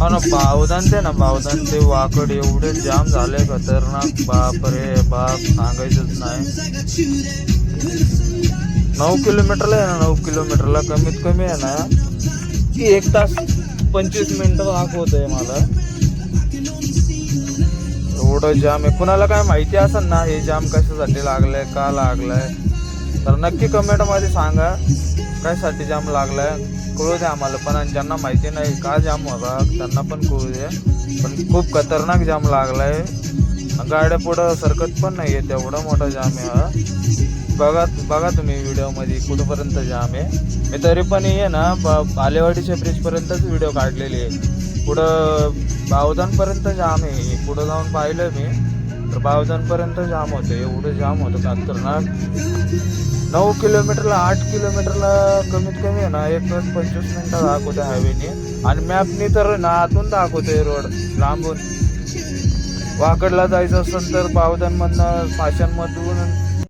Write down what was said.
हो ना बावदान ते ना बावदान ते वाकड एवढे जाम झाले खतरनाक. बाप रे बाप सांगायचंच नाही. नऊ किलोमीटरला आहे ना नऊ किलोमीटरला कमीत कमी आहे ना की एक तास पंचवीस मिनिटं दाखवत आहे मला. एवढं जाम आहे. कुणाला काय माहिती असेल ना हे जाम कशासाठी लागलंय का लागलंय? तर नक्की कमेंटमध्ये सांगा कायसाठी जाम लागलाय. कळू द्या आम्हाला पण आणि ज्यांना माहिती नाही का जाम होता त्यांना पण कळू द्या पण खूप खतरनाक जाम लागलाय. गाड्या पुढं सरकत पण नाही आहे तेवढा मोठा जाम आहे हा. बघा बघा तुम्ही व्हिडिओमध्ये कुठंपर्यंत जाम आहे. मी तरी पण ये ना ब- बालेवाडीच्या ब्रिजपर्यंतच व्हिडिओ काढलेली आहे. पुढं बावधानपर्यंत जाम आहे. पुढं जाऊन पाहिलं मी. तर बावधानपर्यंत जाम होतं. एवढं जाम होतं खतरनाक नऊ किलोमीटरला आठ किलोमीटरला कमीत कमी आहे ना एक तास पंचवीस मिनिटं दाखवते हायवेने आणि मॅपनी तर ना आतून दाखवते रोड लांबून. वाकडला जायचं असेल तर बावधानमधनं पाशांमधून